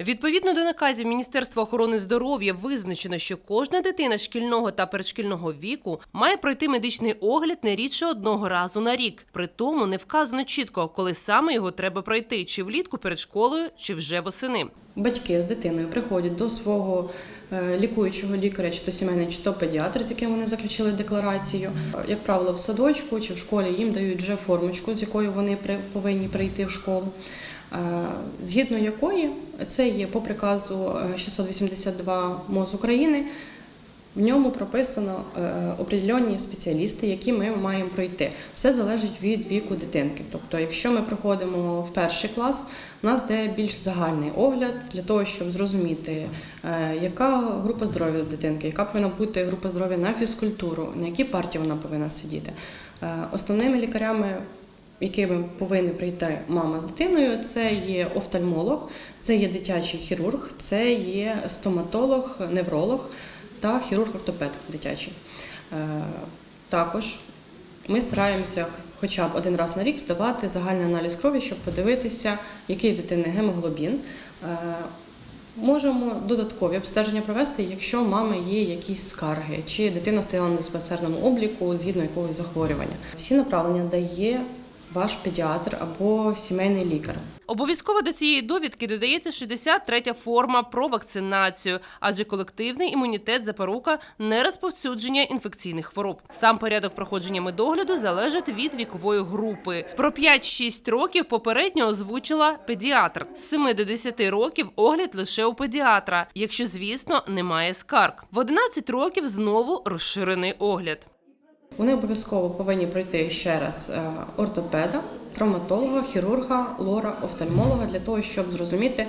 Відповідно до наказів Міністерства охорони здоров'я визначено, що кожна дитина шкільного та передшкільного віку має пройти медичний огляд не рідше одного разу на рік. При тому не вказано чітко, коли саме його треба пройти, чи влітку перед школою, чи вже восени. Батьки з дитиною приходять до свого е, лікуючого лікаря, чи то сімейний, чи то педіатр, з яким вони заключили декларацію. Як правило, в садочку чи в школі їм дають вже формочку, з якою вони повинні прийти в школу. Е, Згідно якої це є по приказу е, 682 МОЗ України. В ньому прописано е, определенні спеціалісти, які ми маємо пройти. Все залежить від віку дитинки. Тобто, якщо ми приходимо в перший клас, у нас де більш загальний огляд для того, щоб зрозуміти, е, яка група здоров'я дитинки, яка повинна бути група здоров'я на фізкультуру, на якій партії вона повинна сидіти. Е, Основними лікарями якими повинні прийти мама з дитиною, це є офтальмолог, це є дитячий хірург, це є стоматолог, невролог та хірург-ортопед дитячий. Е, Також ми стараємося хоча б один раз на рік здавати загальний аналіз крові, щоб подивитися, який дитини гемоглобін. Е, Можемо додаткові обстеження провести, якщо в мами є якісь скарги, чи дитина стояла на диспансерному обліку згідно якогось захворювання. Всі направлення дає ваш педіатр або сімейний лікар. Обов'язково до цієї довідки додається 63-я форма про вакцинацію, адже колективний імунітет запорука нерозповсюдження інфекційних хвороб. Сам порядок проходження медогляду залежить від вікової групи. Про 5-6 років попередньо озвучила педіатр. З 7 до 10 років огляд лише у педіатра, якщо, звісно, немає скарг. В 11 років знову розширений огляд. Вони обов'язково повинні пройти ще раз е, ортопеда, травматолога, хірурга, лора, офтальмолога для того, щоб зрозуміти,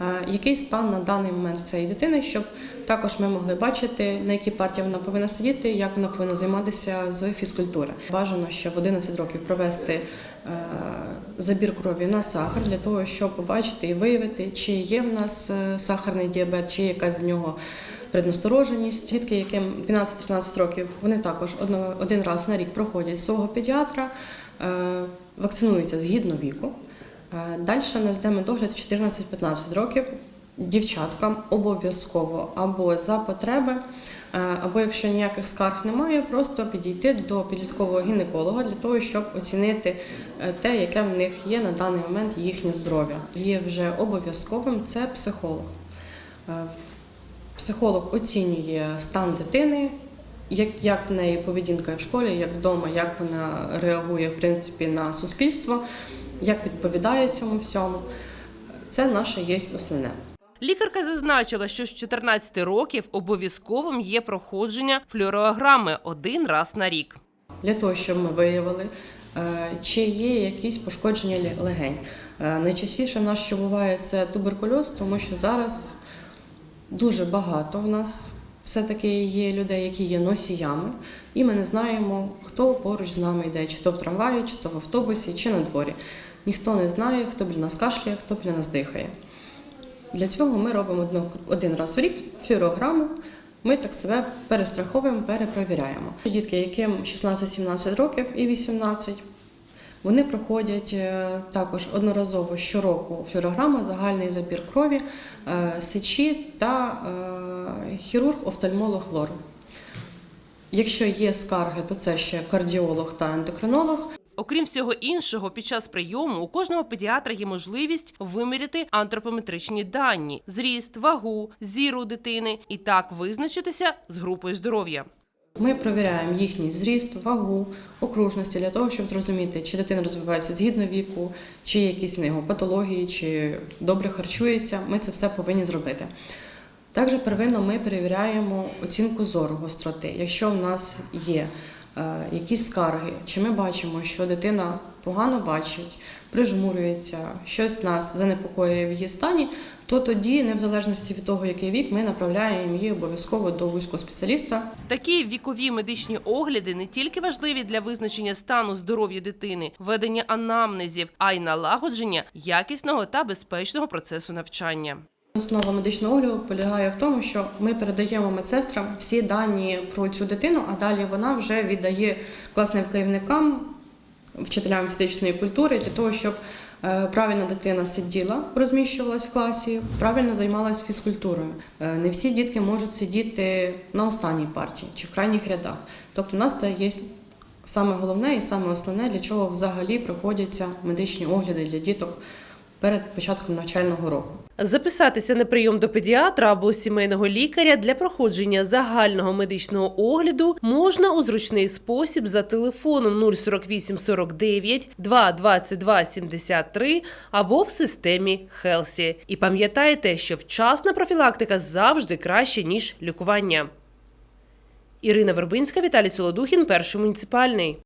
е, який стан на даний момент цієї дитини, щоб також ми могли бачити, на якій партії вона повинна сидіти, як вона повинна займатися з фізкультури. Бажано ще в 11 років провести е, забір крові на сахар для того, щоб побачити і виявити, чи є в нас сахарний діабет, чи є якась з нього преднастороженість. Дітки, яким 12-13 років, вони також один раз на рік проходять свого педіатра, е, вакцинуються згідно віку. Е, Далі нас йде медогляд в 14-15 років. Дівчаткам обов'язково або за потреби, е, або якщо ніяких скарг немає, просто підійти до підліткового гінеколога для того, щоб оцінити те, яке в них є на даний момент їхнє здоров'я. Є вже обов'язковим це психолог. Психолог оцінює стан дитини, як, як в неї поведінка в школі, як вдома, як вона реагує в принципі на суспільство, як відповідає цьому всьому. Це наше є основне. Лікарка зазначила, що з 14 років обов'язковим є проходження флюорограми один раз на рік. Для того, щоб ми виявили, е, чи є якісь пошкодження легень. Е, Найчастіше в нас що буває це туберкульоз, тому що зараз дуже багато в нас все-таки є людей, які є носіями, і ми не знаємо, хто поруч з нами йде, чи то в трамваї, чи то в автобусі, чи на дворі. Ніхто не знає, хто біля нас кашляє, хто біля нас дихає. Для цього ми робимо один раз в рік флюорограму. Ми так себе перестраховуємо, перепровіряємо. Дітки, яким 16-17 років і 18, вони проходять е, також одноразово щороку флюорограма, загальний забір крові, е, сечі та е, хірург, офтальмолог лор. Якщо є скарги, то це ще кардіолог та ендокринолог. Окрім всього іншого, під час прийому у кожного педіатра є можливість виміряти антропометричні дані: зріст, вагу, зіру дитини і так визначитися з групою здоров'я. Ми перевіряємо їхній зріст, вагу, окружності для того, щоб зрозуміти, чи дитина розвивається згідно віку, чи якісь в нього патології, чи добре харчується. Ми це все повинні зробити. Також первинно ми перевіряємо оцінку зору гостроти. Якщо в нас є е, якісь скарги, чи ми бачимо, що дитина погано бачить, прижмурюється, щось нас занепокоює в її стані, то тоді, не в залежності від того, який вік, ми направляємо її обов'язково до вузького спеціаліста, Такі вікові медичні огляди не тільки важливі для визначення стану здоров'я дитини, ведення анамнезів, а й налагодження якісного та безпечного процесу навчання. Основа медичного огляду полягає в тому, що ми передаємо медсестрам всі дані про цю дитину, а далі вона вже віддає класним керівникам, вчителям фізичної культури для того, щоб е, правильно дитина сиділа, розміщувалась в класі, правильно займалась фізкультурою. Е, Не всі дітки можуть сидіти на останній партії чи в крайніх рядах. Тобто, у нас це є саме головне і саме основне, для чого взагалі проходяться медичні огляди для діток перед початком навчального року. Записатися на прийом до педіатра або сімейного лікаря для проходження загального медичного огляду можна у зручний спосіб за телефоном 048 49 2 22 73 або в системі Хелсі. І пам'ятайте, що вчасна профілактика завжди краще ніж лікування. Ірина Вербинська, Віталій Солодухін, перший муніципальний.